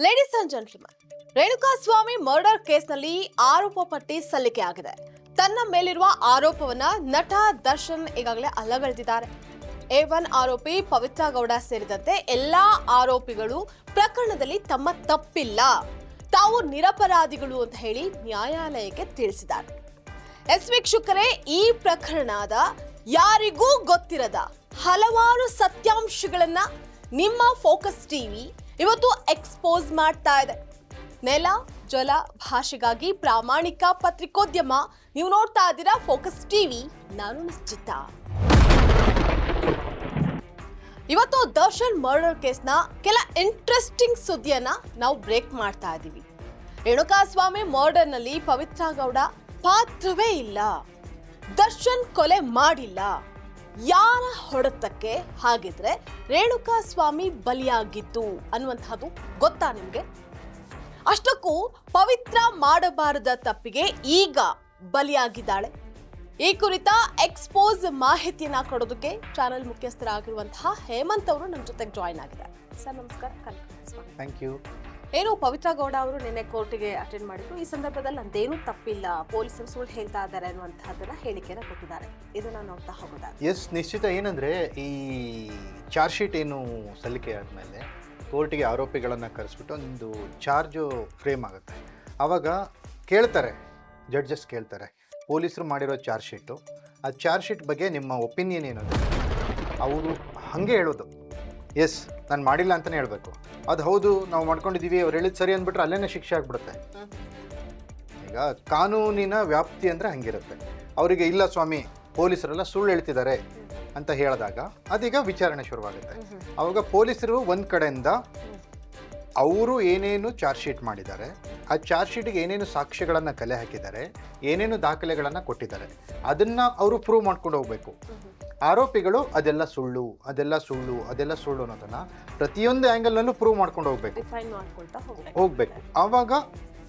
Ladies and gentleman Renuka Swamy murder ಕೇಸ್ನಲ್ಲಿ ಆರೋಪ ಪಟ್ಟಿ ಸಲ್ಲಿಕೆ ತನ್ನ ಮೇಲಿರುವ ಆರೋಪವನ್ನ ನಟ ದರ್ಶನ್ ಈಗಾಗಲೇ ಅಲ್ಲಗಳೆದಿದ್ದಾರೆ ಎ ಒನ್ ಆರೋಪಿ ಪವಿತ್ರ ಗೌಡ ಸೇರಿದಂತೆ ಎಲ್ಲಾ ಆರೋಪಿಗಳು ಪ್ರಕರಣದಲ್ಲಿ ತಮ್ಮ ತಪ್ಪಿಲ್ಲ. ತಾವು ನಿರಪರಾಧಿಗಳು ಅಂತ ಹೇಳಿ ನ್ಯಾಯಾಲಯಕ್ಕೆ ತಿಳಿಸಿದ್ದಾರೆ. ಎಸ್ ವೀಕ್ಷಕರೇ, ಈ ಪ್ರಕರಣದ ಯಾರಿಗೂ ಗೊತ್ತಿರದ ಹಲವಾರು ಸತ್ಯಾಂಶಗಳನ್ನ ನಿಮ್ಮ ಫೋಕಸ್ ಟಿವಿ ಇವತ್ತು ಎಕ್ಸ್ಪೋಸ್ ಮಾಡ್ತಾ ಇದೆ. ನೆಲ, ಜಲ, ಭಾಷೆಗಾಗಿ ಪ್ರಾಮಾಣಿಕ ಪತ್ರಿಕೋದ್ಯಮ. ನೀವು ನೋಡ್ತಾ ಇದ್ದೀರಾ ಫೋಕಸ್ ಟಿವಿ ನಾನು ನಿಶ್ಚಿತ. ಇವತ್ತು ದರ್ಶನ್ ಮರ್ಡರ್ ಕೇಸ್ನ ಕೆಲ ಇಂಟ್ರೆಸ್ಟಿಂಗ್ ಸುದ್ದಿಯನ್ನ ನಾವು ಬ್ರೇಕ್ ಮಾಡ್ತಾ ಇದ್ದೀವಿ. ರೇಣುಕಾಸ್ವಾಮಿ ಮರ್ಡರ್ನಲ್ಲಿ ಪವಿತ್ರ ಗೌಡ ಪಾತ್ರವೇ ಇಲ್ಲ. ದರ್ಶನ್ ಕೊಲೆ ಮಾಡಿಲ್ಲ. ಯಾರ ಹೊಡೆತಕ್ಕೆ ಹಾಗಿದ್ರೆ ರೇಣುಕಾ ಸ್ವಾಮಿ ಬಲಿಯಾಗಿದ್ದು ಅನ್ನುವಂತಹದ್ದು ಗೊತ್ತಾ ನಿಮ್ಗೆ? ಅಷ್ಟಕ್ಕೂ ಪವಿತ್ರ ಮಾಡಬಾರದ ತಪ್ಪಿಗೆ ಈಗ ಬಲಿಯಾಗಿದ್ದಾಳೆ. ಈ ಕುರಿತ ಎಕ್ಸ್ಪೋಸ್ ಮಾಹಿತಿಯನ್ನ ಕೊಡೋದಕ್ಕೆ ಚಾನೆಲ್ ಮುಖ್ಯಸ್ಥರಾಗಿರುವಂತಹ ಹೇಮಂತ್ ಅವರು ನಮ್ಮ ಜೊತೆಗೆ ಜಾಯಿನ್ ಆಗಿದ್ದಾರೆ. ಸರ್, ನಮಸ್ಕಾರ. ಥ್ಯಾಂಕ್ ಯು ಏನು ಪವಿತ್ರ ಗೌಡ ಅವರು ನಿನ್ನೆ ಕೋರ್ಟಿಗೆ ಅಟೆಂಡ್ ಮಾಡಿದ್ರು. ಈ ಸಂದರ್ಭದಲ್ಲಿ ನಂದೇನೂ ತಪ್ಪಿಲ್ಲ. ಪೊಲೀಸರು ಸುಳ್ಳು ಹೇಳ್ತಾ ಇದ್ದಾರೆ ಅನ್ನುವಂತಹದ್ದನ್ನ ಹೇಳಿಕೆನ ಕೊಟ್ಟಿದ್ದಾರೆ. ಇದನ್ನ ನೋಡ್ತಾ ಹೋಗೋದಾದ್ರೆ. ಎಸ್ ನಿಶ್ಚಿತ ಏನಂದ್ರೆ ಈ ಚಾರ್ಜ್ ಶೀಟ್ ಏನು ಸಲ್ಲಿಕೆ ಆದಮೇಲೆ ಕೋರ್ಟಿಗೆ ಆರೋಪಿಗಳನ್ನು ಕರೆಸ್ಬಿಟ್ಟು ಒಂದು ಚಾರ್ಜು ಫ್ರೇಮ್ ಆಗುತ್ತೆ. ಆವಾಗ ಕೇಳ್ತಾರೆ ಜಡ್ಜಸ್ ಕೇಳ್ತಾರೆ, ಪೊಲೀಸರು ಮಾಡಿರೋ ಚಾರ್ಜ್ ಶೀಟು ಆ ಚಾರ್ಜ್ ಶೀಟ್ ಬಗ್ಗೆ ನಿಮ್ಮ ಒಪಿನಿಯನ್ ಏನು ಅವರು ಹಾಗೆ ಹೇಳೋದು. ಎಸ್ ನಾನು ಮಾಡಿಲ್ಲ ಅಂತಲೇ ಹೇಳಬೇಕು. ಅದು ಹೌದು ನಾವು ಮಾಡ್ಕೊಂಡಿದ್ದೀವಿ ಅವ್ರು ಹೇಳಿದ್ದು ಸರಿ ಅಂದ್ಬಿಟ್ರೆ ಅಲ್ಲೇ ಶಿಕ್ಷೆ ಆಗಿಬಿಡುತ್ತೆ. ಈಗ ಕಾನೂನಿನ ವ್ಯಾಪ್ತಿ ಅಂದರೆ ಹಂಗಿರುತ್ತೆ. ಅವರಿಗೆ ಇಲ್ಲ ಸ್ವಾಮಿ ಪೊಲೀಸರೆಲ್ಲ ಸುಳ್ಳು ಹೇಳ್ತಿದ್ದಾರೆ ಅಂತ ಹೇಳಿದಾಗ ಅದೀಗ ವಿಚಾರಣೆ ಶುರುವಾಗುತ್ತೆ. ಅವಾಗ ಪೊಲೀಸರು ಒಂದು ಕಡೆಯಿಂದ ಅವರು ಏನೇನು ಚಾರ್ಜ್ ಶೀಟ್ ಮಾಡಿದ್ದಾರೆ ಆ ಚಾರ್ಜ್ ಶೀಟಿಗೆ ಏನೇನು ಸಾಕ್ಷ್ಯಗಳನ್ನು ಕಲೆ ಹಾಕಿದ್ದಾರೆ ಏನೇನು ದಾಖಲೆಗಳನ್ನು ಕೊಟ್ಟಿದ್ದಾರೆ ಅದನ್ನು ಅವರು ಪ್ರೂವ್ ಮಾಡ್ಕೊಂಡು ಹೋಗಬೇಕು. ಆರೋಪಿಗಳು ಅದೆಲ್ಲ ಸುಳ್ಳು ಅದೆಲ್ಲ ಸುಳ್ಳು ಅದೆಲ್ಲ ಸುಳ್ಳು ಅನ್ನೋದನ್ನ ಪ್ರತಿಯೊಂದು ಆ್ಯಂಗಲ್ನಲ್ಲೂ ಪ್ರೂವ್ ಮಾಡ್ಕೊಂಡು ಹೋಗ್ಬೇಕು. ಡಿಫೈನ್ ಮಾಡ್ಕೊಳ್ತಾ ಹೋಗ್ಬೇಕು. ಹೋಗಬೇಕು. ಆವಾಗ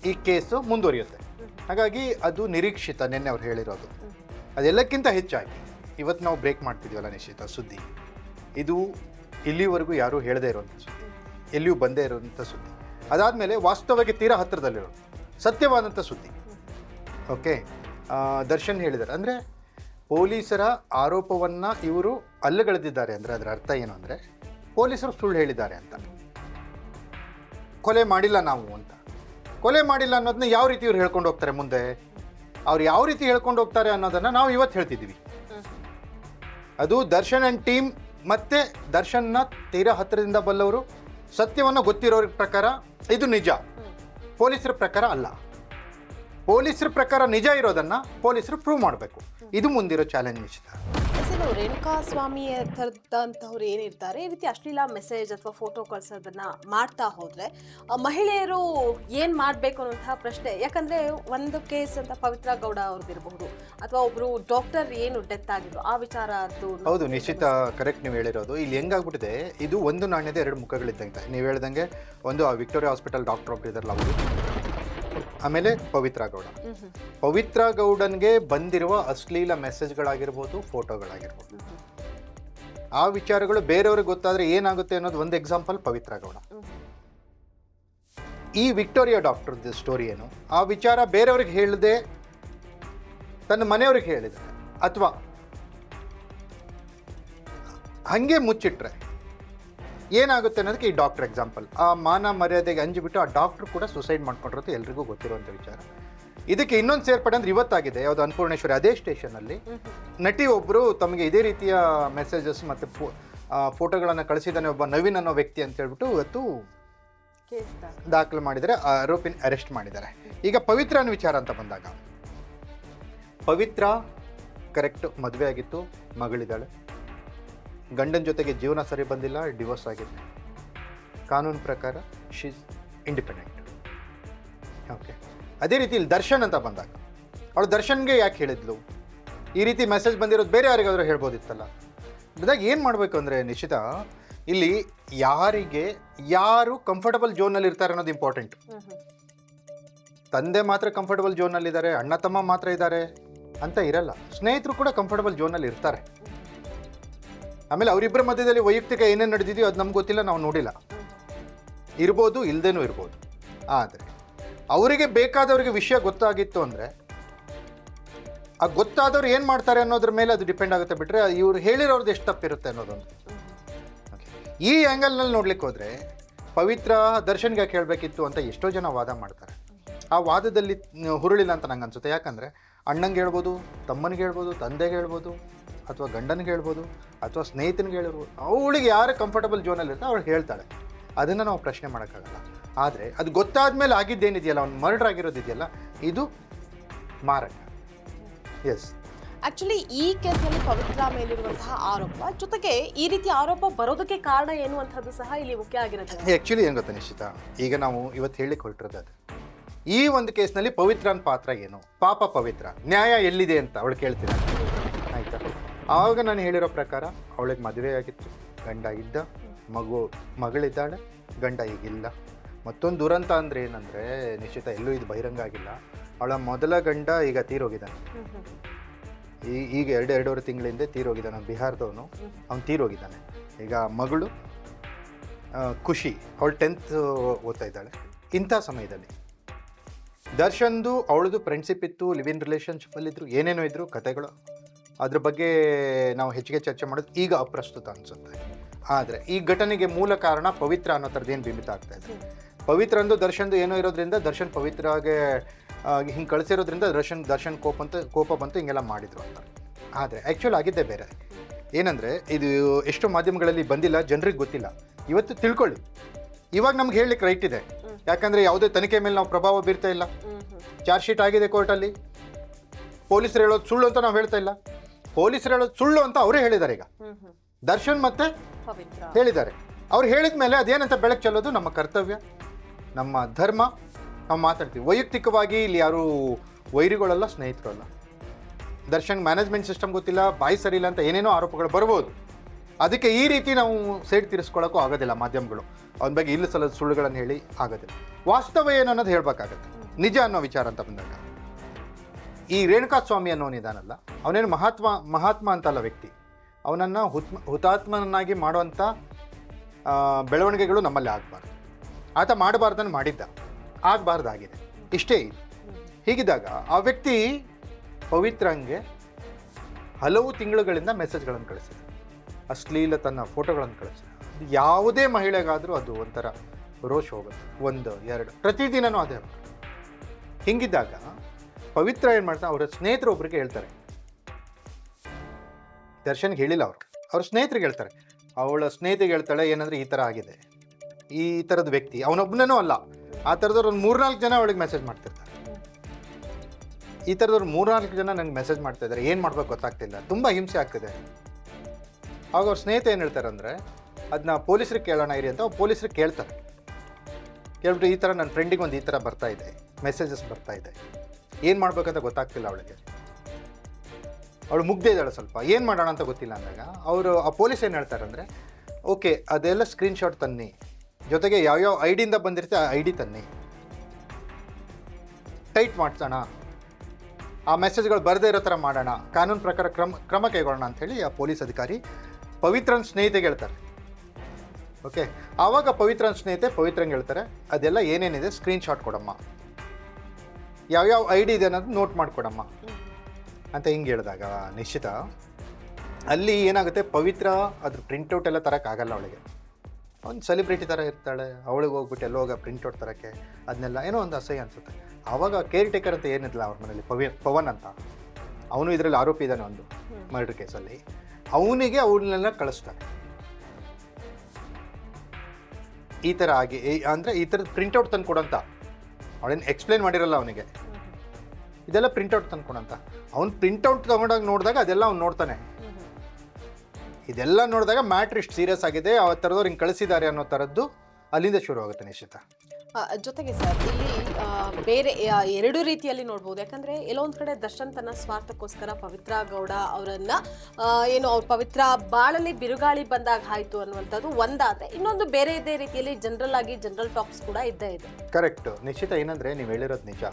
ಈ ಕೇಸು ಮುಂದುವರಿಯುತ್ತೆ. ಹಾಗಾಗಿ ಅದು ನಿರೀಕ್ಷಿತ ನಿನ್ನೆ ಅವ್ರು ಹೇಳಿರೋದು. ಅದೆಲ್ಲಕ್ಕಿಂತ ಹೆಚ್ಚಾಗಿ ಇವತ್ತು ನಾವು ಬ್ರೇಕ್ ಮಾಡ್ತಿದ್ದೀವಲ್ಲ ನಿಶ್ಚಿತ ಸುದ್ದಿ. ಇದು ಇಲ್ಲಿವರೆಗೂ ಯಾರೂ ಹೇಳದೇ ಇರೋವಂಥ ಸುದ್ದಿ. ಎಲ್ಲಿಯೂ ಬಂದೇ ಇರೋವಂಥ ಸುದ್ದಿ. ಅದಾದಮೇಲೆ ವಾಸ್ತವಕ್ಕೆ ತೀರಾ ಹತ್ತಿರದಲ್ಲಿರೋದು. ಸತ್ಯವಾದಂಥ ಸುದ್ದಿ. ಓಕೆ ದರ್ಶನ್ ಹೇಳಿದ್ದಾರೆ ಅಂದರೆ ಪೊಲೀಸರ ಆರೋಪವನ್ನು ಇವರು ಅಲ್ಲಗಳೆದಿದ್ದಾರೆ ಅಂದರೆ ಅದರ ಅರ್ಥ ಏನು ಅಂದ್ರೆ ಪೊಲೀಸರು ಸುಳ್ಳು ಹೇಳಿದ್ದಾರೆ ಅಂತ. ಕೊಲೆ ಮಾಡಿಲ್ಲ ನಾವು ಅಂತ. ಕೊಲೆ ಮಾಡಿಲ್ಲ ಅನ್ನೋದನ್ನ ಯಾವ ರೀತಿ ಇವ್ರು ಹೇಳ್ಕೊಂಡು ಹೋಗ್ತಾರೆ ಮುಂದೆ? ಅವ್ರು ಯಾವ ರೀತಿ ಹೇಳ್ಕೊಂಡು ಹೋಗ್ತಾರೆ ಅನ್ನೋದನ್ನ ನಾವು ಇವತ್ತು ಹೇಳ್ತಿದ್ದೀವಿ. ಅದು ದರ್ಶನ್ ಅಂಡ್ ಟೀಮ್ ಮತ್ತೆ ದರ್ಶನ್ನ ತೀರಾ ಹತ್ತಿರದಿಂದ ಬಲ್ಲವರು. ಸತ್ಯವನ್ನು ಗೊತ್ತಿರೋರ ಪ್ರಕಾರ ಇದು ನಿಜ. ಪೊಲೀಸರ ಪ್ರಕಾರ ಅಲ್ಲ. ಪೊಲೀಸರ ಪ್ರಕಾರ ನಿಜ ಇರೋದನ್ನ ಪೊಲೀಸರು ಪ್ರೂವ್ ಮಾಡಬೇಕು. ಇದು ಮುಂದಿರೋ ಚಾಲೆಂಜ್ ನಿಶ್ಚಿತ ರೇಣುಕಾ ಸ್ವಾಮಿ ಥರದಂತವ್ರು ಏನಿರ್ತಾರೆ ಈ ರೀತಿ ಅಶ್ಲೀಲ ಮೆಸೇಜ್ ಅಥವಾ ಫೋಟೋ ಕಳ್ಸೋದನ್ನ ಮಾಡ್ತಾ ಹೋದ್ರೆ ಆ, ಮಹಿಳೆಯರು ಏನ್ ಮಾಡ್ಬೇಕು ಅನ್ನುವಂತಹ ಪ್ರಶ್ನೆ ಯಾಕಂದ್ರೆ ಒಂದು ಕೇಸ್ ಅಂತ ಪವಿತ್ರ ಗೌಡ ಅವ್ರದ್ದಿರಬಹುದು ಅಥವಾ ಒಬ್ರು ಡಾಕ್ಟರ್ ಏನು ಡೆತ್ ಆಗಿದ್ರು ಆ ವಿಚಾರ ಅದು ಹೌದು ನಿಶ್ಚಿತ ಕರೆಕ್ಟ್ ನೀವು ಹೇಳಿರೋದು. ಇಲ್ಲಿ ಹೆಂಗಾಗ್ಬಿಟ್ಟಿದೆ ಇದು ಒಂದು ನಾಣ್ಯದ ಎರಡು ಮುಖಗಳಿದ್ದಂಗೆ. ನೀವು ಹೇಳ್ದಂಗೆ ಒಂದು ಆ ವಿಕ್ಟೋರಿಯಾ ಹಾಸ್ಪಿಟಲ್ ಡಾಕ್ಟರ್ ಒಬ್ಬರು ಇದ್ರಲ್ಲ ಅವರು. ಆಮೇಲೆ ಪವಿತ್ರ ಗೌಡ. ಪವಿತ್ರ ಗೌಡನ್ಗೆ ಬಂದಿರುವ ಅಶ್ಲೀಲ ಮೆಸೇಜ್ಗಳಾಗಿರ್ಬೋದು, ಫೋಟೋಗಳಾಗಿರ್ಬೋದು. ಆ ವಿಚಾರಗಳು ಬೇರೆಯವ್ರಿಗೆ ಗೊತ್ತಾದ್ರೆ ಏನಾಗುತ್ತೆ ಅನ್ನೋದು ಒಂದು ಎಕ್ಸಾಂಪಲ್ ಪವಿತ್ರ ಗೌಡ. ಈ ವಿಕ್ಟೋರಿಯಾ ಡಾಕ್ಟರ್ ಸ್ಟೋರಿ ಏನು? ಆ ವಿಚಾರ ಬೇರೆಯವ್ರಿಗೆ ಹೇಳದೆ ತನ್ನ ಮನೆಯವ್ರಿಗೆ ಹೇಳಿದ್ದಾರೆ. ಅಥವಾ ಹಂಗೆ ಮುಚ್ಚಿಟ್ರೆ ಏನಾಗುತ್ತೆ ಅನ್ನೋದಕ್ಕೆ ಈ ಡಾಕ್ಟರ್ ಎಕ್ಸಾಂಪಲ್ ಆ ಮಾನ ಮರ್ಯಾದೆಗೆ ಅಂಜಿಬಿಟ್ಟು ಆ ಡಾಕ್ಟರ್ ಕೂಡ ಸುಸೈಡ್ ಮಾಡ್ಕೊಂಡಿರೋದು ಎಲ್ರಿಗೂ ಗೊತ್ತಿರುವಂಥ ವಿಚಾರ. ಇದಕ್ಕೆ ಇನ್ನೊಂದು ಸೇರ್ಪಡೆ ಅಂದ್ರೆ ಇವತ್ತಾಗಿದೆ ಯಾವುದು ಅನ್ನಪೂರ್ಣೇಶ್ವರಿ ಅದೇ ಸ್ಟೇಷನಲ್ಲಿ ನಟಿ ಒಬ್ಬರು ತಮಗೆ ಇದೇ ರೀತಿಯ ಮೆಸೇಜಸ್ ಮತ್ತು ಫೋಟೋಗಳನ್ನು ಕಳಿಸಿದ್ದಾನೆ ಒಬ್ಬ ನವೀನ್ ಅನ್ನೋ ವ್ಯಕ್ತಿ ಅಂತ ಹೇಳ್ಬಿಟ್ಟು ಇವತ್ತು ಕೇಸ್ ದಾಖಲು ಮಾಡಿದರೆ ಆ ಆರೋಪಿನ ಅರೆಸ್ಟ್ ಮಾಡಿದ್ದಾರೆ. ಈಗ ಪವಿತ್ರ ಅನ್ನೋ ವಿಚಾರ ಅಂತ ಬಂದಾಗ. ಪವಿತ್ರ ಕರೆಕ್ಟ್ ಮದುವೆ ಆಗಿತ್ತು ಮಗಳಿದ್ದಾಳೆ. ಗಂಡನ ಜೊತೆಗೆ ಜೀವನ ಸರಿ ಬಂದಿಲ್ಲ ಡಿವೋರ್ಸ್ ಆಗಿದೆ. ಕಾನೂನು ಪ್ರಕಾರ ಶೀಸ್ ಇಂಡಿಪೆಂಡೆಂಟ್ ಓಕೆ ಅದೇ ರೀತಿ ಇಲ್ಲಿ ದರ್ಶನ್ ಅಂತ ಬಂದಾಗ ಅವಳು ದರ್ಶನ್ಗೆ ಯಾಕೆ ಹೇಳಿದ್ಲು? ಈ ರೀತಿ ಮೆಸೇಜ್ ಬಂದಿರೋದು ಬೇರೆ ಯಾರಿಗಾದ್ರೂ ಹೇಳ್ಬೋದಿತ್ತಲ್ಲ? ಅದಾಗ ಏನು ಮಾಡಬೇಕು ಅಂದರೆ ನಿಶ್ಚಿತ ಇಲ್ಲಿ ಯಾರಿಗೆ ಯಾರು ಕಂಫರ್ಟಬಲ್ ಝೋನಲ್ಲಿ ಇರ್ತಾರೆ ಅನ್ನೋದು ಇಂಪಾರ್ಟೆಂಟ್ ತಂದೆ ಮಾತ್ರ ಕಂಫರ್ಟಬಲ್ ಝೋನಲ್ಲಿದ್ದಾರೆ ಅಣ್ಣ ತಮ್ಮ ಮಾತ್ರ ಇದ್ದಾರೆ ಅಂತ ಇರಲ್ಲ. ಸ್ನೇಹಿತರು ಕೂಡ ಕಂಫರ್ಟಬಲ್ ಝೋನಲ್ಲಿ ಇರ್ತಾರೆ. ಆಮೇಲೆ ಅವರಿಬ್ಬರ ಮಧ್ಯದಲ್ಲಿ ವೈಯಕ್ತಿಕ ಏನೇನು ನಡೆದಿದೆಯೋ ಅದು ನಮ್ಗೆ ಗೊತ್ತಿಲ್ಲ, ನಾವು ನೋಡಿಲ್ಲ. ಇರ್ಬೋದು ಇಲ್ಲದೇನೂ ಇರ್ಬೋದು. ಆದರೆ, ಅವರಿಗೆ ಬೇಕಾದವರಿಗೆ ವಿಷಯ ಗೊತ್ತಾಗಿತ್ತು ಅಂದರೆ, ಆ ಗೊತ್ತಾದವ್ರು ಏನು ಮಾಡ್ತಾರೆ ಅನ್ನೋದ್ರ ಮೇಲೆ ಅದು ಡಿಪೆಂಡ್ ಆಗುತ್ತೆ ಬಿಟ್ಟರೆ ಇವ್ರು ಹೇಳಿರೋರ್ದು ಎಷ್ಟು ತಪ್ಪಿರುತ್ತೆ ಅನ್ನೋದೊಂದು. ಈ ಆ್ಯಂಗಲ್ನಲ್ಲಿ ನೋಡ್ಲಿಕ್ಕೆ ಹೋದರೆ, ಪವಿತ್ರ ದರ್ಶನ್ಗೆ ಯಾಕೆ ಹೇಳಬೇಕಿತ್ತು ಅಂತ ಎಷ್ಟೋ ಜನ ವಾದ ಮಾಡ್ತಾರೆ. ಆ ವಾದದಲ್ಲಿ ಹುರುಳಿಲ್ಲ ಅಂತ ನಂಗೆ ಅನಿಸುತ್ತೆ ಯಾಕಂದರೆ, ಅಣ್ಣಂಗೆ ಹೇಳ್ಬೋದು, ತಮ್ಮನಿಗೆ ಹೇಳ್ಬೋದು, ತಂದೆಗೆ ಹೇಳ್ಬೋದು ಅಥವಾ ಗಂಡನಿಗೆ ಹೇಳ್ಬೋದು ಅಥವಾ ಸ್ನೇಹಿತನಿಗೆ ಹೇಳಿರ್ಬೋದು ಅವಳಿಗೆ ಯಾರು ಕಂಫರ್ಟಬಲ್ ಜೋನಲ್ಲಿ ಇರುತ್ತೆ ಅವಳು ಹೇಳ್ತಾಳೆ. ಅದನ್ನು ನಾವು ಪ್ರಶ್ನೆ ಮಾಡೋಕ್ಕಾಗಲ್ಲ. ಆದರೆ ಅದು ಗೊತ್ತಾದ ಮೇಲೆ ಆಗಿದ್ದೇನಿದೆಯಲ್ಲ ಅವ್ನು ಮರ್ಡರ್ ಆಗಿರೋದಿದೆಯಲ್ಲ ಇದು ಮಾರಕ ಎಸ್ ಆಕ್ಚುಲಿ ಈ ಕೇಸಲ್ಲಿ ಪವಿತ್ರ ಮೇಲಿರುವಂತಹ ಆರೋಪ ಜೊತೆಗೆ ಈ ರೀತಿ ಆರೋಪ ಬರೋದಕ್ಕೆ ಕಾರಣ ಏನು ಅಂತದ್ದು ಸಹ ಇಲ್ಲಿ ಮುಖ್ಯ ಆಗಿರುತ್ತೆ. ಆ್ಯಕ್ಚುಲಿ ಏನು ಗೊತ್ತಾ ನಿಶ್ಚಿತ? ಈಗ ನಾವು ಇವತ್ತು ಹೇಳಿ ಕೊಟ್ಟಿರೋದು ಅದು. ಈ ಒಂದು ಕೇಸ್ನಲ್ಲಿ ಪವಿತ್ರನ ಪಾತ್ರ ಏನು? ಪಾಪ ಪವಿತ್ರ. ನ್ಯಾಯ ಎಲ್ಲಿದೆ ಅಂತ ಅವಳು ಕೇಳ್ತಿದ್ದಾಳೆ. ಆವಾಗ ನಾನು ಹೇಳಿರೋ ಪ್ರಕಾರ ಅವಳಿಗೆ ಮದುವೆ ಆಗಿತ್ತು. ಗಂಡ ಇದ್ದ, ಮಗು, ಮಗಳಿದ್ದಾಳೆ, ಗಂಡ ಈಗಿಲ್ಲ. ಮತ್ತೊಂದು ದುರಂತ ಅಂದರೆ ಏನಂದರೆ, ನಿಶ್ಚಿತ ಎಲ್ಲೂ ಇದು ಬಹಿರಂಗ ಆಗಿಲ್ಲ. ಅವಳ ಮೊದಲ ಗಂಡ ಈಗ ತೀರೋಗಿದ್ದಾನೆ. ಈ, ಈಗ ಎರಡು, ಎರಡೂವರೆ ತಿಂಗಳಿಂದ ತೀರೋಗಿದ್ದಾನೆ ಬಿಹಾರದವನು. ಅವ್ನು ತೀರೋಗಿದ್ದಾನೆ. ಈಗ ಮಗಳು ಖುಷಿ, ಅವಳು ಟೆಂತ್ ಓದ್ತಾ ಇದ್ದಾಳೆ. ಇಂಥ ಸಮಯದಲ್ಲಿ ದರ್ಶನ್ದು, ಅವಳದು ಫ್ರೆಂಡ್ಶಿಪ್ ಇತ್ತು ಲಿವ್ ಇನ್ ರಿಲೇಷನ್ಶಿಪ್ಪಲ್ಲಿದ್ದರು ಏನೇನೋ ಇದ್ದರು ಕತೆಗಳು. ಅದ್ರ ಬಗ್ಗೆ ನಾವು ಹೆಚ್ಚಿಗೆ ಚರ್ಚೆ ಮಾಡೋದು ಈಗ ಅಪ್ರಸ್ತುತ ಅನಿಸುತ್ತೆ. ಆದರೆ ಈ ಘಟನೆಗೆ ಮೂಲ ಕಾರಣ ಪವಿತ್ರ ಅನ್ನೋ ಥರದ್ದು ಏನು ಬಿಂಬಿತ ಆಗ್ತಾ ಇದೆ? ಪವಿತ್ರ ಅಂದು ದರ್ಶನ್ದು ಏನೋ ಇರೋದ್ರಿಂದ ದರ್ಶನ್ ಪವಿತ್ರಾಗೆ ಹಿಂಗೆ ಕಳಿಸಿರೋದ್ರಿಂದ ದರ್ಶನ್ ದರ್ಶನ್ ಕೋಪ ಅಂತ ಕೋಪ ಬಂತು ಹಿಂಗೆಲ್ಲ ಮಾಡಿದ್ರು ಅಂತ. ಆದರೆ ಆ್ಯಕ್ಚುಲ್ ಆಗಿದ್ದೇ ಬೇರೆ. ಏನಂದರೆ ಇದು ಎಷ್ಟು ಮಾಧ್ಯಮಗಳಲ್ಲಿ ಬಂದಿಲ್ಲ ಜನರಿಗೆ ಗೊತ್ತಿಲ್ಲ. ಇವತ್ತು ತಿಳ್ಕೊಳ್ಳಿ. ಇವಾಗ ನಮ್ಗೆ ಹೇಳಲಿಕ್ಕೆ ರೈಟ್ ಇದೆ. ಯಾಕಂದರೆ ಯಾವುದೇ ತನಿಖೆ ಮೇಲೆ ನಾವು ಪ್ರಭಾವ ಬೀರ್ತಾ ಇಲ್ಲ. ಚಾರ್ಜ್ ಶೀಟ್ ಆಗಿದೆ ಕೋರ್ಟಲ್ಲಿ. ಪೊಲೀಸರು ಹೇಳೋದು ಸುಳ್ಳು ಅಂತ ನಾವು ಹೇಳ್ತಾ ಇಲ್ಲ. ಪೊಲೀಸರು ಹೇಳೋದು ಸುಳ್ಳು ಅಂತ ಅವರೇ ಹೇಳಿದ್ದಾರೆ ಈಗ. ದರ್ಶನ್ ಮತ್ತೆ ಹೇಳಿದ್ದಾರೆ. ಅವ್ರು ಹೇಳಿದ ಮೇಲೆ ಅದೇನಂತ ಬೆಳಕು ಚೆಲ್ಲೋದು? ನಮ್ಮ ಕರ್ತವ್ಯ ನಮ್ಮ ಧರ್ಮ ನಾವು ಮಾತಾಡ್ತೀವಿ. ವೈಯಕ್ತಿಕವಾಗಿ ಇಲ್ಲಿ ಯಾರು ವೈರಿಗಳಲ್ಲ ಸ್ನೇಹಿತರಲ್ಲ ದರ್ಶನ್ ಮ್ಯಾನೇಜ್ಮೆಂಟ್ ಸಿಸ್ಟಮ್ ಗೊತ್ತಿಲ್ಲ ಬಾಯಿ ಸರಿ ಇಲ್ಲ ಅಂತ ಏನೇನೋ ಆರೋಪಗಳು ಬರ್ಬೋದು. ಅದಕ್ಕೆ ಈ ರೀತಿ ನಾವು ಸೈಡ್ ತೀರಿಸ್ಕೊಳ್ಳೋಕ್ಕೂ ಆಗೋದಿಲ್ಲ ಮಾಧ್ಯಮಗಳು. ಅವನ ಬಗ್ಗೆ ಇಲ್ಲ ಸಲ ಸುಳ್ಳುಗಳನ್ನು ಹೇಳಿ ಆಗೋದಿಲ್ಲ. ವಾಸ್ತವ ಏನು ಅನ್ನೋದು ಹೇಳ್ಬೇಕಾಗತ್ತೆ. ನಿಜ ಅನ್ನೋ ವಿಚಾರ ಅಂತ ಬಂದಾಗ. ಈ ರೇಣುಕಾ ಸ್ವಾಮಿ ಅನ್ನೋನಿದಾನಲ್ಲ ಅವನೇನು ಮಹಾತ್ಮ ಮಹಾತ್ಮ ಅಂತಲ್ಲ ವ್ಯಕ್ತಿ. ಅವನನ್ನು ಹುತ್, ಹುತಾತ್ಮನನ್ನಾಗಿ ಮಾಡುವಂಥ ಬೆಳವಣಿಗೆಗಳು ನಮ್ಮಲ್ಲಿ ಆಗಬಾರ್ದು. ಆತ ಮಾಡಬಾರ್ದನ್ನು ಮಾಡಿದ್ದ. ಆಗಬಾರ್ದಾಗಿದೆ. ಇಷ್ಟೇ ಇದು ಹೀಗಿದ್ದಾಗ ಆ ವ್ಯಕ್ತಿ ಪವಿತ್ರಂಗೆ ಹಲವು ತಿಂಗಳುಗಳಿಂದ ಮೆಸೇಜ್ಗಳನ್ನು ಕಳಿಸಿದೆ. ಅಶ್ಲೀಲ ತನ್ನ ಫೋಟೋಗಳನ್ನು ಕಳಿಸಿದೆ. ಯಾವುದೇ ಮಹಿಳೆಗಾದರೂ ಅದು ಒಂಥರ ರೋಷ್ ಹೋಗುತ್ತೆ. ಒಂದು, ಎರಡು, ಪ್ರತಿದಿನನೂ ಅದೇ ಹಿಂಗಿದ್ದಾಗ ಪವಿತ್ರ ಏನು ಮಾಡ್ತಾನೆ? ಅವರ ಸ್ನೇಹಿತರು ಒಬ್ರಿಗೆ ಹೇಳ್ತಾರೆ. ದರ್ಶನ್ಗೆ ಹೇಳಿಲ್ಲ ಅವರು. ಅವ್ರ ಸ್ನೇಹಿತರಿಗೆ ಹೇಳ್ತಾರೆ. ಅವಳ ಸ್ನೇಹಿತಿಗೆ ಹೇಳ್ತಾಳೆ, ಏನಂದ್ರೆ ಈ ಥರ ಆಗಿದೆ. ಈ ಥರದ ವ್ಯಕ್ತಿ. ಅವನೊಬ್ಬನೇನೂ ಅಲ್ಲ. ಆ ಥರದವ್ರು ಒಂದು ಮೂರ್ನಾಲ್ಕು ಜನ ಅವಳಿಗೆ ಮೆಸೇಜ್ ಮಾಡ್ತಿರ್ತಾರೆ. ಈ ಥರದವ್ರು ಮೂರ್ನಾಲ್ಕು ಜನ ನಂಗೆ ಮೆಸೇಜ್ ಮಾಡ್ತಾ ಇದ್ದಾರೆ ಏನು ಮಾಡ್ಬೇಕು ಗೊತ್ತಾಗ್ತಿಲ್ಲ. ತುಂಬ ಹಿಂಸೆ ಆಗ್ತಿದೆ. ಆಗ ಅವ್ರ ಸ್ನೇಹಿತ ಏನು ಹೇಳ್ತಾರೆ ಅಂದರೆ ಅದನ್ನ ಪೊಲೀಸರಿಗೆ ಕೇಳೋಣ ಇರಿ ಅಂತ ಪೊಲೀಸ್ರಿಗೆ ಕೇಳ್ತಾರೆ. ಕೇಳ್ಬಿಟ್ಟು ಈ ಥರ ನನ್ನ ಫ್ರೆಂಡಿಗೆ ಒಂದು ಈ ಥರ ಬರ್ತಾ ಇದೆ. ಮೆಸೇಜಸ್ ಬರ್ತಾ ಇದೆ. ಏನು ಮಾಡ್ಬೇಕಂತ ಗೊತ್ತಾಗ್ತಿಲ್ಲ ಅವಳಿಗೆ. ಅವಳು ಮುಗ್ದೇ ಇದ್ದಾಳೆ ಸ್ವಲ್ಪ. ಏನು ಮಾಡೋಣ ಅಂತ ಗೊತ್ತಿಲ್ಲ ಅಂದಾಗ ಅವರು ಆ ಪೊಲೀಸ್ ಏನು ಹೇಳ್ತಾರೆ ಅಂದರೆ ಓಕೆ, ಅದೆಲ್ಲ ಸ್ಕ್ರೀನ್ಶಾಟ್ ತನ್ನಿ. ಜೊತೆಗೆ ಯಾವ್ಯಾವ ಐ ಡಿಯಿಂದ ಬಂದಿರುತ್ತೆ ಆ ಐ ಡಿ ತನ್ನಿ. ಟೈಟ್ ಮಾಡ್ಸೋಣ. ಆ ಮೆಸೇಜ್ಗಳು ಬರದೇ ಇರೋ ಥರ ಮಾಡೋಣ. ಕಾನೂನು ಪ್ರಕಾರ ಕ್ರಮ ಕ್ರಮ ಕೈಗೊಳ್ಳೋಣ ಅಂಥೇಳಿ ಆ ಪೊಲೀಸ್ ಅಧಿಕಾರಿ ಪವಿತ್ರನ ಸ್ನೇಹಿತೆಗೆ ಹೇಳ್ತಾರೆ. ಓಕೆ, ಆವಾಗ ಪವಿತ್ರನ ಸ್ನೇಹಿತೆ ಪವಿತ್ರಂಗೆ ಹೇಳ್ತಾರೆ, ಅದೆಲ್ಲ ಏನೇನಿದೆ? ಸ್ಕ್ರೀನ್ಶಾಟ್ ಕೊಡಮ್ಮ. ಯಾವ್ಯಾವ ಐಡಿ ಇದೆ ಅನ್ನೋದು ನೋಟ್ ಮಾಡಿಕೊಡಮ್ಮ. ಅಂತ ಹಿಂಗೆ ಹೇಳಿದಾಗ ನಿಶ್ಚಿತ ಅಲ್ಲಿ ಏನಾಗುತ್ತೆ ಪವಿತ್ರ ಅದ್ರ ಪ್ರಿಂಟೌಟ್ ಎಲ್ಲ ತರೋಕ್ಕಾಗಲ್ಲ ಅವಳಿಗೆ. ಒಂದು ಸೆಲೆಬ್ರಿಟಿ ಥರ ಇರ್ತಾಳೆ ಅವಳಿಗೆ ಹೋಗ್ಬಿಟ್ಟು ಎಲ್ಲೋಗ ಹೋಗ ಪ್ರಿಂಟೌಟ್ ತರೋಕ್ಕೆ ಅದನ್ನೆಲ್ಲ ಏನೋ ಒಂದು ಅಸಹ್ಯ ಅನಿಸುತ್ತೆ. ಆವಾಗ ಕೇರ್ ಟೇಕರ್ ಅಂತ ಏನಿದ್ಲ ಅವ್ರ ಮನೇಲಿ ಪವಿ ಪವನ್ ಅಂತ. ಅವನು ಇದರಲ್ಲಿ ಆರೋಪಿ ಇದ್ದಾನೆ ಒಂದು ಮರ್ಡರ್ ಕೇಸಲ್ಲಿ ಅವನಿಗೆ ಅವಳನ್ನೆಲ್ಲ ಕಳಿಸ್ತಾರೆ. ಈ ಥರ ಆಗಿ ಅಂದರೆ ಈ ಥರದ ಪ್ರಿಂಟೌಟ್ ತಂದು ಕೊಡಂತ ಅವಳೇನು ಎಕ್ಸ್ಪ್ಲೇನ್ ಮಾಡಿರಲ್ಲ ಅವನಿಗೆ. ಇದೆಲ್ಲ ಪ್ರಿಂಟೌಟ್ ಅವನು ಅವ್ನು ಪ್ರಿಂಟೌಟ್ ತೊಗೊಂಡಾಗ ನೋಡಿದಾಗ ಅದೆಲ್ಲ ಅವ್ನು ನೋಡ್ತಾನೆ. ಇದೆಲ್ಲ ನೋಡಿದಾಗ ಮ್ಯಾಟ್ರ್ ಇಷ್ಟು ಸೀರಿಯಸ್ ಆಗಿದೆ, ಆ ಥರದವ್ರು ಹಿಂಗೆ ಕಳಿಸಿದ್ದಾರೆ ಅನ್ನೋ ಥರದ್ದು ಅಲ್ಲಿಂದ ಶುರು ಆಗುತ್ತೆ ನಿಶ್ಚಿತ. ಜೊತೆಗೆ ಸರ್, ಇಲ್ಲಿ ಬೇರೆ ಎರಡು ರೀತಿಯಲ್ಲಿ ನೋಡ್ಬೋದು. ಯಾಕಂದ್ರೆ ಎಲ್ಲೋ ಒಂದು ಕಡೆ ದರ್ಶನ್ ತನ್ನ ಸ್ವಾರ್ಥಕ್ಕೋಸ್ಕರ ಪವಿತ್ರ ಗೌಡ ಅವರನ್ನ ಏನು ಅವ್ರ ಪವಿತ್ರ ಬಾಳಲ್ಲಿ ಬಿರುಗಾಳಿ ಬಂದಾಗ ಆಯಿತು ಅನ್ನುವಂಥದ್ದು ಒಂದಾದ್ರೆ. ಇನ್ನೊಂದು ಬೇರೆ ಇದೇ ರೀತಿಯಲ್ಲಿ ಜನರಲ್ ಆಗಿ ಜನರಲ್ ಟಾಕ್ಸ್ ಕೂಡ ಇದ್ದೇ ಇದೆ. ಕರೆಕ್ಟ್. ನಿಶ್ಚಿತ ಏನಂದರೆ ನೀವು ಹೇಳಿರೋದು ನಿಜ.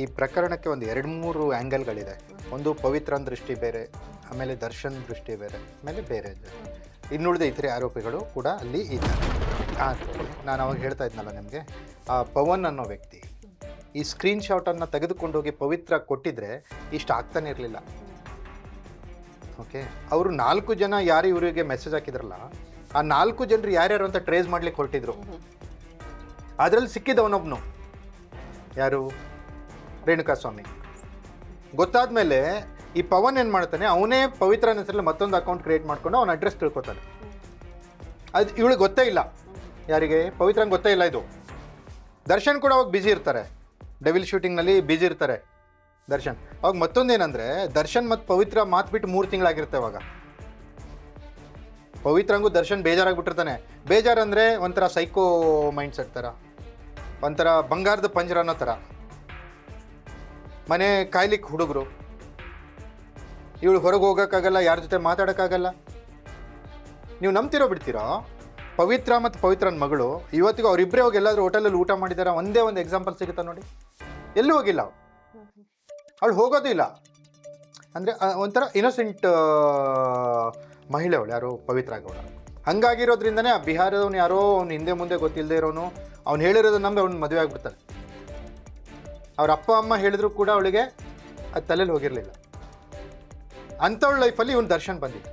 ಈ ಪ್ರಕರಣಕ್ಕೆ ಒಂದು ಎರಡು ಮೂರು ಆ್ಯಂಗಲ್ಗಳಿದೆ ಒಂದು ಪವಿತ್ರನ ದೃಷ್ಟಿ ಬೇರೆ, ಆಮೇಲೆ ದರ್ಶನ್ ದೃಷ್ಟಿ ಬೇರೆ, ಆಮೇಲೆ ಬೇರೆ ಇದೆ. ಇನ್ನುಳಿದ ಇತರೆ ಆರೋಪಿಗಳು ಕೂಡ ಅಲ್ಲಿ ಇದ್ದಾರೆ. ನಾನು ಅವಾಗ ಹೇಳ್ತಾ ಇದ್ನಲ್ಲ ನಿಮಗೆ ಆ ಪವನ್ ಅನ್ನೋ ವ್ಯಕ್ತಿ ಈ ಸ್ಕ್ರೀನ್ ಶಾಟನ್ನು ತೆಗೆದುಕೊಂಡೋಗಿ ಪವಿತ್ರ ಕೊಟ್ಟಿದ್ರೆ ಇಷ್ಟು ಆಗ್ತಾನೆ ಇರಲಿಲ್ಲ. ಓಕೆ ಅವರು ನಾಲ್ಕು ಜನ ಯಾರು ಇವರಿಗೆ ಮೆಸೇಜ್ ಹಾಕಿದ್ರಲ್ಲ, ಆ ನಾಲ್ಕು ಜನರು ಯಾರ್ಯಾರು ಅಂತ ಟ್ರೇಸ್ ಮಾಡ್ಲಿಕ್ಕೆ ಹೊರಟಿದ್ರು. ಅದರಲ್ಲಿ ಸಿಕ್ಕಿದವನೊಬ್ನು ಯಾರು? ರೇಣುಕಾ ಸ್ವಾಮಿ. ಗೊತ್ತಾದ್ಮೇಲೆ ಈ ಪವನ್ ಏನು ಮಾಡ್ತಾನೆ, ಅವನೇ ಪವಿತ್ರನ ಹೆಸರಲ್ಲಿ ಮತ್ತೊಂದು ಅಕೌಂಟ್ ಕ್ರಿಯೇಟ್ ಮಾಡ್ಕೊಂಡು ಅವನ ಅಡ್ರೆಸ್ ತಿಳ್ಕೊತಾನೆ. ಅದು ಇವಳಿಗೆ ಗೊತ್ತೇ ಇಲ್ಲ. ಯಾರಿಗೆ? ಪವಿತ್ರಂಗೆ ಗೊತ್ತೇ ಇಲ್ಲ ಇದು. ದರ್ಶನ್ ಕೂಡ ಅವಾಗ ಬ್ಯುಸಿ ಇರ್ತಾರೆ. ಡೆವಿಲ್ ಶೂಟಿಂಗ್ನಲ್ಲಿ ಬ್ಯುಸಿ ಇರ್ತಾರೆ ದರ್ಶನ್. ಅವಾಗ ಮತ್ತೊಂದೇನಂದ್ರೆ, ದರ್ಶನ್ ಮತ್ತು ಪವಿತ್ರ ಮಾತು ಬಿಟ್ಟು ಮೂರು ತಿಂಗಳಾಗಿರುತ್ತೆ ಅವಾಗ. ಪವಿತ್ರಂಗೂ ದರ್ಶನ್ ಬೇಜಾರಾಗ್ಬಿಟ್ಟಿರ್ತಾನೆ. ಬೇಜಾರಂದ್ರೆ ಒಂಥರ ಸೈಕೋ ಮೈಂಡ್ ಸೆಟ್ ಥರ ಒಂಥರ ಬಂಗಾರದ ಪಂಜರ ಅನ್ನೋ ಥರ ಮನೆ ಕಾಯ್ಲಿಕ್ಕೆ ಹುಡುಗರು. ಇವಳು ಹೊರಗೆ ಹೋಗೋಕ್ಕಾಗಲ್ಲ, ಯಾರ ಜೊತೆ ಮಾತಾಡೋಕ್ಕಾಗಲ್ಲ. ನೀವು ನಂಬ್ತಿರೋ ಬಿಡ್ತೀರಾ? ಪವಿತ್ರ ಮತ್ತು ಪವಿತ್ರನ ಮಗಳು, ಇವತ್ತಿಗೂ ಅವರಿಬ್ಬರೇ ಹೋಗಿ ಎಲ್ಲಾದರೂ ಹೋಟೆಲಲ್ಲಿ ಊಟ ಮಾಡಿದಾರ? ಒಂದೇ ಒಂದು ಎಕ್ಸಾಂಪಲ್ ಸಿಗುತ್ತಾ ನೋಡಿ. ಎಲ್ಲೂ ಹೋಗಿಲ್ಲ ಅವಳು? ಹೋಗೋದು ಇಲ್ಲ. ಅಂದರೆ ಒಂಥರ ಇನೋಸೆಂಟ್ ಮಹಿಳೆ ಅವಳು ಯಾರು? ಪವಿತ್ರ ಗೌಡ. ಹಂಗಾಗಿರೋದ್ರಿಂದನೇ ಆ ಬಿಹಾರದವನು ಯಾರೋ, ಅವ್ನು ಹಿಂದೆ ಮುಂದೆ ಗೊತ್ತಿಲ್ಲದೆ ಇರೋನು, ಅವ್ನು ಹೇಳಿರೋದು ನಂಬಿ ಅವ್ನು ಮದುವೆ ಆಗ್ಬಿಡ್ತಾನೆ. ಅವ್ರ ಅಪ್ಪ, ಅಮ್ಮ ಹೇಳಿದ್ರು ಕೂಡ ಅವಳಿಗೆ ಅದು ತಲೆಯಲ್ಲಿ ಹೋಗಿರಲಿಲ್ಲ. ಅಂಥವಳ ಲೈಫಲ್ಲಿ ಇವನು ದರ್ಶನ್ ಬಂದಿದ್ದ.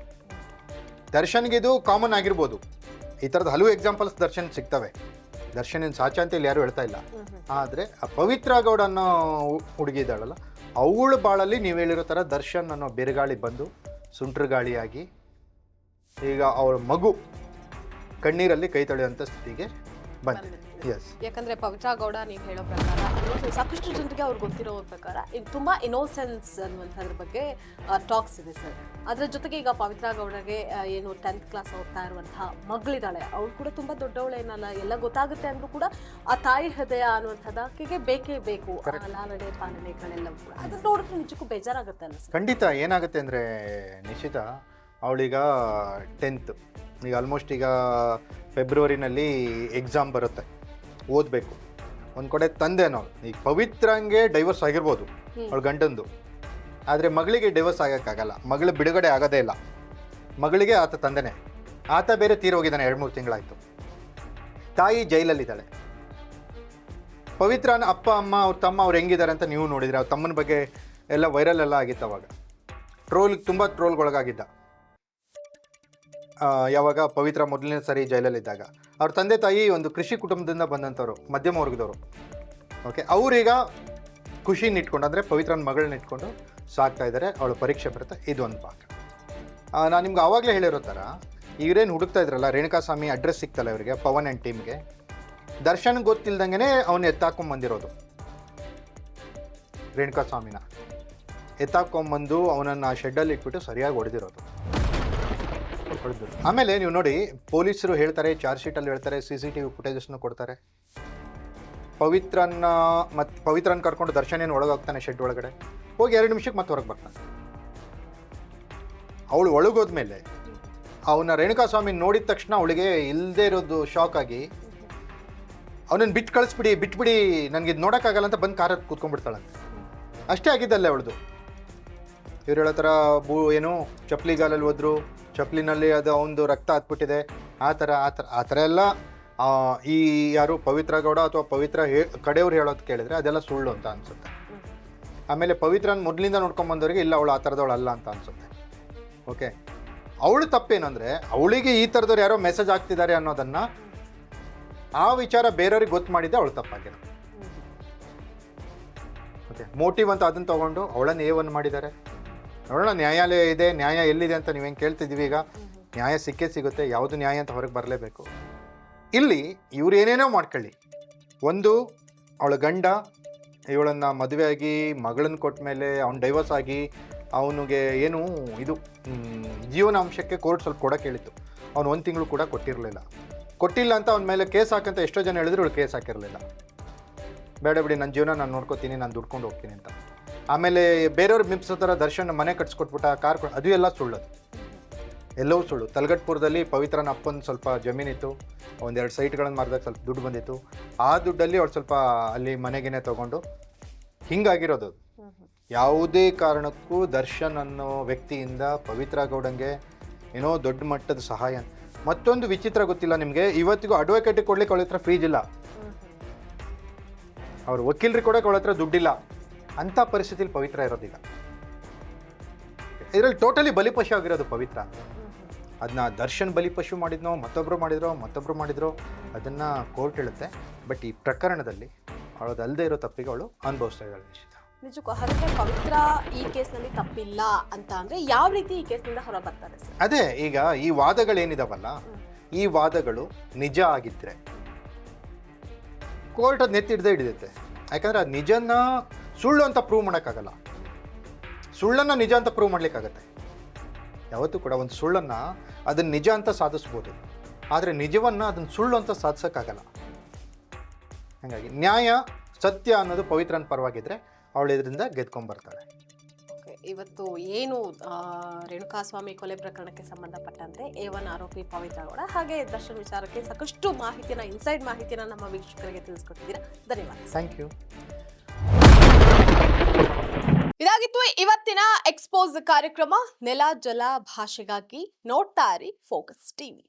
ದರ್ಶನ್ಗೆ ಇದು ಕಾಮನ್ ಆಗಿರ್ಬೋದು. ಈ ಥರದ ಹಲವು ಎಕ್ಸಾಂಪಲ್ಸ್ ದರ್ಶನ್ ಸಿಗ್ತವೆ. ದರ್ಶನ್ ಏನು ಸಾಚ ಅಂತ ಇಲ್ಲಿ ಯಾರು ಹೇಳ್ತಾ ಇಲ್ಲ. ಆದರೆ ಆ ಪವಿತ್ರ ಗೌಡ ಅನ್ನೋ ಹುಡುಗಿ ಇದ್ದಾಳಲ್ಲ ಅವಳ ಬಾಳಲ್ಲಿ ನೀವು ಹೇಳಿರೋ ಥರ ದರ್ಶನ್ ಅನ್ನೋ ಬಿರುಗಾಳಿ ಬಂದು ಸುಂಟ್ರ ಗಾಳಿಯಾಗಿ ಈಗ ಅವಳ ಮಗು ಕಣ್ಣೀರಲ್ಲಿ ಕೈ ತೊಳೆಯುವಂಥ ಸ್ಥಿತಿಗೆ ಬಂದಿದೆ. ಯಾಕಂದ್ರೆ ಪವಿತ್ರ ಗೌಡ ನೀವು ಹೇಳೋ ಪ್ರಕಾರ ಸಾಕಷ್ಟು ಜನರಿಗೆ ಅವ್ರು ಗೊತ್ತಿರೋ ಪ್ರಕಾರ ಇದು ತುಂಬಾ ಇನೋಸೆನ್ಸ್ ಅನ್ನುವಂಥದ್ರ ಬಗ್ಗೆ ಟಾಕ್ಸ್ ಇದೆ ಸರ್. ಅದರ ಜೊತೆಗೆ ಈಗ ಪವಿತ್ರ ಗೌಡಗೆ ಏನು ಟೆಂತ್ ಕ್ಲಾಸ್ ಹೋಗ್ತಾ ಇರುವಂತಹ ಮಗಳಿದ್ದಾಳೆ. ಅವಳು ಕೂಡ ತುಂಬಾ ದೊಡ್ಡವಳೇನಲ್ಲ ಎಲ್ಲ ಗೊತ್ತಾಗುತ್ತೆ ಅಂದ್ರೂ ಕೂಡ ಆ ತಾಯಿ ಹೃದಯ ಅನ್ನುವಂಥದ್ದು ಆಕೆಗೆ ಬೇಕೇ ಬೇಕು. ಲಾಲನೆ ಪಾಲನೆಗಳೆಲ್ಲವೂ ಕೂಡ. ಅದನ್ನ ನೋಡಿದ್ರೆ ನಿಜಕ್ಕೂ ಬೇಜಾರಾಗುತ್ತೆ ಅಲ್ಲ ಸರ್? ಖಂಡಿತ ಏನಾಗುತ್ತೆ ಅಂದ್ರೆ ನಿಶ್ಚಿತ ಅವಳೀಗ ಟೆಂತ್ ಈಗ ಆಲ್ಮೋಸ್ಟ್ ಈಗ ಫೆಬ್ರವರಿನಲ್ಲಿ ಎಕ್ಸಾಮ್ ಬರುತ್ತೆ. ಓದಬೇಕು. ಒಂದು ಕಡೆ ತಂದೆ ನಾವು ಈಗ ಪವಿತ್ರಂಗೆ ಡೈವರ್ಸ್ ಆಗಿರ್ಬೋದು ಅವ್ಳ ಗಂಡಂದು. ಆದರೆ ಮಗಳಿಗೆ ಡೈವರ್ಸ್ ಆಗೋಕ್ಕಾಗಲ್ಲ. ಮಗಳು ಬಿಡುಗಡೆ ಆಗೋದೇ ಇಲ್ಲ. ಮಗಳಿಗೆ ಆತ ತಂದೆನೇ. ಆತ ಬೇರೆ ತೀರೋಗಿದ್ದಾನೆ ಎರಡು ಮೂರು ತಿಂಗಳಾಯಿತು. ತಾಯಿ ಜೈಲಲ್ಲಿದ್ದಾಳೆ. ಪವಿತ್ರನ ಅಪ್ಪ ಅಮ್ಮ ಅವ್ರ ತಮ್ಮ ಅವ್ರು ಹೆಂಗಿದ್ದಾರೆ ಅಂತ ನೀವು ನೋಡಿದ್ರೆ ಅವ್ರ ತಮ್ಮನ ಬಗ್ಗೆ ಎಲ್ಲ ವೈರಲ್ ಎಲ್ಲ ಆಗಿತ್ತು ಅವಾಗ. ಟ್ರೋಲ್ ತುಂಬ ಟ್ರೋಲ್ಗೊಳಗಾಗಿದ್ದ ಯಾವಾಗ ಪವಿತ್ರ ಮೊದಲನೇ ಸರಿ ಜೈಲಲ್ಲಿದ್ದಾಗ. ಅವ್ರ ತಂದೆ ತಾಯಿ ಒಂದು ಕೃಷಿ ಕುಟುಂಬದಿಂದ ಬಂದಂಥವ್ರು, ಮಧ್ಯಮ ವರ್ಗದವರು. ಓಕೆ ಅವರೀಗ ಖುಷಿನ ಇಟ್ಕೊಂಡು ಅಂದರೆ ಪವಿತ್ರನ ಮಗಳನ್ನ ಇಟ್ಕೊಂಡು ಸಾಕ್ತಾ ಇದ್ದಾರೆ, ಅವಳು ಪರೀಕ್ಷೆ ಬರುತ್ತೆ, ಇದು ಒಂದು ಭಾಗ ನಾನು ನಿಮ್ಗೆ ಆವಾಗಲೇ ಹೇಳಿರೋ ಥರ ಇವರೇನು ಹುಡುಕ್ತಾ ಇದ್ರಲ್ಲ ರೇಣುಕಾ ಸ್ವಾಮಿ ಅಡ್ರೆಸ್ ಸಿಗ್ತಲ್ಲ ಇವರಿಗೆ, ಪವನ್ ಆ್ಯಂಡ್ ಟೀಮ್ಗೆ ದರ್ಶನ್ ಗೊತ್ತಿಲ್ದಂಗೆ ಅವನು ಎತ್ತಾಕೊಂಬಂದಿರೋದು. ರೇಣುಕಾ ಸ್ವಾಮಿನ ಎತ್ತಾಕೊಂಬಂದು ಅವನನ್ನು ಆ ಶೆಡ್ಡಲ್ಲಿ ಇಟ್ಬಿಟ್ಟು ಸರಿಯಾಗಿ ಹೊಡೆದಿರೋದು ಹೊಡೆದ್ರು ಆಮೇಲೆ ನೀವು ನೋಡಿ, ಪೊಲೀಸರು ಹೇಳ್ತಾರೆ ಚಾರ್ಜ್ ಶೀಟಲ್ಲಿ ಹೇಳ್ತಾರೆ ಸಿ ಸಿ ಟಿ ವಿ ಕೊಡ್ತಾರೆ. ಪವಿತ್ರನ್ನ ಮತ್ತು ಪವಿತ್ರನ್ ಕರ್ಕೊಂಡು ದರ್ಶನ್ ಏನು ಒಳಗಾಗ್ತಾನೆ ಶೆಡ್ ಒಳಗಡೆ. ಹೋಗಿ ಎರಡು ನಿಮಿಷಕ್ಕೆ ಮತ್ತೆ ಹೊರಗೆ ಬರ್ತಾನೆ. ಅವಳು ಒಳಗೋದ್ಮೇಲೆ ಅವನ ರೇಣುಕಾ ಸ್ವಾಮಿ ನೋಡಿದ ತಕ್ಷಣ ಅವಳಿಗೆ ಇಲ್ಲದೆ ಇರೋದು ಶಾಕ್ ಆಗಿ ಅವನನ್ನು ಬಿಟ್ಟು ಕಳಿಸ್ಬಿಡಿ, ಬಿಟ್ಬಿಡಿ, ನನಗೆ ಇದು ನೋಡೋಕ್ಕಾಗಲ್ಲ ಅಂತ ಬಂದು ಕಾರಲ್ಲಿ ಕೂತ್ಕೊಂಡ್ಬಿಡ್ತಾಳಂತೆ. ಅಷ್ಟೇ ಆಗಿದ್ದಲ್ಲೇ ಅವಳದು. ಇವ್ರು ಹೇಳೋ ಥರ ಬೂ ಏನು ಚಪ್ಪಲಿಗಾಲಲ್ಲಿ ಹೋದ್ರು ಚಪ್ಪಲಿನಲ್ಲಿ ಅದು ಒಂದು ರಕ್ತ ಹತ್ಬಿಟ್ಟಿದೆ. ಆ ಥರ ಆ ಥರ ಆ ಥರ ಎಲ್ಲ ಈ ಯಾರು ಪವಿತ್ರ ಗೌಡ ಅಥವಾ ಪವಿತ್ರ ಹೇ ಕಡೆಯವ್ರು ಹೇಳೋದು ಕೇಳಿದ್ರೆ ಅದೆಲ್ಲ ಸುಳ್ಳು ಅಂತ ಅನಿಸುತ್ತೆ. ಆಮೇಲೆ ಪವಿತ್ರನ ಮೊದಲಿಂದ ನೋಡ್ಕೊಂಬಂದವರಿಗೆ ಇಲ್ಲ ಅವಳು ಆ ಥರದವಳು ಅಲ್ಲ ಅಂತ ಅನಿಸುತ್ತೆ. ಓಕೆ? ಅವಳು ತಪ್ಪೇನಂದರೆ ಅವಳಿಗೆ ಈ ಥರದವ್ರು ಯಾರೋ ಮೆಸೇಜ್ ಆಗ್ತಿದ್ದಾರೆ ಅನ್ನೋದನ್ನು ಆ ವಿಚಾರ ಬೇರೆಯವ್ರಿಗೆ ಗೊತ್ತು ಮಾಡಿದ್ದೆ ಅವಳು ತಪ್ಪಾಗಿದೆ. ಓಕೆ? ಮೋಟಿವ್ ಅಂತ ಅದನ್ನು ತೊಗೊಂಡು ಅವಳನ್ನು ಏವನ್ನು ಮಾಡಿದ್ದಾರೆ? ನೋಡೋಣ, ನ್ಯಾಯಾಲಯ ಇದೆ, ನ್ಯಾಯ ಎಲ್ಲಿದೆ ಅಂತ ನೀವೇನು ಕೇಳ್ತಿದ್ದೀವಿ ಈಗ? ನ್ಯಾಯ ಸಿಕ್ಕೇ ಸಿಗುತ್ತೆ, ಯಾವುದು ನ್ಯಾಯ ಅಂತ ಹೊರಗೆ ಬರಲೇಬೇಕು. ಇಲ್ಲಿ ಇವ್ರು ಏನೇನೋ ಮಾಡ್ಕೊಳ್ಳಿ. ಒಂದು, ಅವಳ ಗಂಡ, ಇವಳನ್ನು ಮದುವೆಯಾಗಿ ಮಗಳನ್ನ ಕೊಟ್ಟ ಮೇಲೆ ಅವ್ನು ಡೈವರ್ಸ್ ಆಗಿ, ಅವನಿಗೆ ಏನು ಇದು ಜೀವನಾಂಶಕ್ಕೆ ಕೋರ್ಟ್ ಸ್ವಲ್ಪ ಕೊಡೋಕೆ ಹೇಳಿತ್ತು ಅವ್ನು ಒಂದು ತಿಂಗಳು ಕೂಡ ಕೊಟ್ಟಿರಲಿಲ್ಲ. ಕೊಟ್ಟಿಲ್ಲ ಅಂತ ಅವನ ಮೇಲೆ ಕೇಸ್ ಹಾಕಂತ ಎಷ್ಟೋ ಜನ ಹೇಳಿದ್ರು ಇವಳು ಕೇಸ್ ಹಾಕಿರಲಿಲ್ಲ. ಬೇಡ ಬಿಡಿ ನನ್ನ ಜೀವನ ನಾನು ನೋಡ್ಕೋತೀನಿ, ನಾನು ದುಡ್ಕೊಂಡು ಹೋಗ್ತೀನಿ ಅಂತ. ಆಮೇಲೆ ಬೇರೆಯವ್ರು ಮಿಪ್ಸೋ ಥರ ದರ್ಶನ ಮನೆ ಕಟ್ಸ್ಕೊಟ್ಬಿಟ್ಟ ಕಾರ್ ಕೊ- ಅದು ಎಲ್ಲ ಸುಳ್ಳು ಎಲ್ಲವೂ ಸುಳ್ಳು. ತಲಗಟ್ಪುರದಲ್ಲಿ ಪವಿತ್ರನ ಅಪ್ಪನ ಸ್ವಲ್ಪ ಜಮೀನಿತ್ತು. ಒಂದೆರಡು ಸೈಟ್ಗಳನ್ನು ಮಾರಿದಾಗ ಸ್ವಲ್ಪ ದುಡ್ಡು ಬಂದಿತ್ತು. ಆ ದುಡ್ಡಲ್ಲಿ ಅವ್ರು ಸ್ವಲ್ಪ ಅಲ್ಲಿ ಮನೆಗೇನೆ ತೊಗೊಂಡು ಹಿಂಗಾಗಿರೋದು ಯಾವುದೇ ಕಾರಣಕ್ಕೂ ದರ್ಶನ್ ಅನ್ನೋ ವ್ಯಕ್ತಿಯಿಂದ ಪವಿತ್ರ ಗೌಡಂಗೆ ಏನೋ ದೊಡ್ಡ ಮಟ್ಟದ ಸಹಾಯ. ಮತ್ತೊಂದು ವಿಚಿತ್ರ ಗೊತ್ತಿಲ್ಲ ನಿಮಗೆ. ಇವತ್ತಿಗೂ ಅಡ್ವೊಕೇಟಿಗೆ ಕೊಡ್ಲಿಕ್ಕೆ ಅವಳ ಹತ್ರ ಫೀಸ್ ಇಲ್ಲ ಅವ್ರ ವಕೀಲರಿಗೆ ಕೊಡೋಕೆ ಅವಳ ಹತ್ರ ದುಡ್ಡಿಲ್ಲ. ಅಂಥ ಪರಿಸ್ಥಿತಿಲಿ ಪವಿತ್ರ ಇರೋದೀಗ. ಇದರಲ್ಲಿ ಟೋಟಲಿ ಬಲಿಪಶು ಆಗಿರೋದು ಪವಿತ್ರ. ಅದನ್ನ ದರ್ಶನ್ ಬಲಿಪಶು ಮಾಡಿದ್ನೋ ಮತ್ತೊಬ್ಬರು ಮಾಡಿದ್ರೋ ಮತ್ತೊಬ್ಬರು ಮಾಡಿದ್ರೋ ಅದನ್ನು ಕೋರ್ಟ್ ಹೇಳುತ್ತೆ. ಬಟ್ ಈ ಪ್ರಕರಣದಲ್ಲಿ ಅವಳದು ಅಲ್ಲದೆ ಇರೋ ತಪ್ಪಿಗೆ ಅವಳು ಅನುಭವಿಸ್ತಾ ಇದ್ದಾಳೆ ನಿಶ್ಚಿತ. ನಿಜಕ್ಕೂ ಹಾಗಾದ್ರೆ ಪವಿತ್ರ ಈ ಕೇಸ್ನಲ್ಲಿ ತಪ್ಪಿಲ್ಲ ಅಂತ ಅಂದ್ರೆ ಯಾವ ರೀತಿ ಈ ಕೇಸ್ನಿಂದ ಹೊರ ಬರ್ತಾರೆ ಸರ್? ಅದೇ ಈಗ ಈ ವಾದಗಳೇನಿದಾವಲ್ಲ ಈ ವಾದಗಳು ನಿಜ ಆಗಿದ್ರೆ ಕೋರ್ಟ್ ಅದು ನೆತ್ತಿಡ್ದೇ ಹಿಡಿದೈತೆ ಹಿಡಿಯುತ್ತೆ. ಯಾಕಂದ್ರೆ ಅದು ನಿಜನ ಸುಳ್ಳು ಅಂತ ಪ್ರೂವ್ ಮಾಡೋಕ್ಕಾಗಲ್ಲ. ಸುಳ್ಳನ್ನು ನಿಜ ಅಂತ ಪ್ರೂವ್ ಮಾಡಲಿಕ್ಕಾಗತ್ತೆ. ಯಾವತ್ತೂ ಕೂಡ ಒಂದು ಸುಳ್ಳನ್ನು ಅದನ್ನು ನಿಜ ಅಂತ ಸಾಧಿಸ್ಬೋದು. ಆದರೆ ನಿಜವನ್ನು ಅದನ್ನು ಸುಳ್ಳು ಅಂತ ಸಾಧಿಸೋಕ್ಕಾಗಲ್ಲ. ಹಾಗಾಗಿ ನ್ಯಾಯ ಸತ್ಯ ಅನ್ನೋದು ಪವಿತ್ರನ ಪರವಾಗಿದ್ದರೆ ಅವಳು ಇದರಿಂದ ಗೆದ್ಕೊಂಡ್ಬರ್ತಾಳೆ ಇವತ್ತು ಏನು ರೇಣುಕಾಸ್ವಾಮಿ ಕೊಲೆ ಪ್ರಕರಣಕ್ಕೆ ಸಂಬಂಧಪಟ್ಟಂತೆ ಏವನ್ ಆರೋಪಿ ಪವಿತ್ರ ಗೌಡ ಹಾಗೆ ದರ್ಶನ್ ವಿಚಾರಕ್ಕೆ ಸಾಕಷ್ಟು ಮಾಹಿತಿನ ಇನ್ಸೈಡ್ ಮಾಹಿತಿನ ನಮ್ಮ ವೀಕ್ಷಕರಿಗೆ ತಿಳಿಸ್ಕೊಟ್ಟಿದ್ದೀರಾ. ಧನ್ಯವಾದ. ಥ್ಯಾಂಕ್ ಯು ಇದಾಗಿತ್ತು. ಇವತ್ತಿನ ಎಕ್ಸ್ಪೋಸ್ ಕಾರ್ಯಕ್ರಮ ನೆಲ ಜಲ ಭಾಷೆಗಾಗಿ ನೋಡ್ತಾ ಇರಿ ಫೋಕಸ್ ಟಿವಿ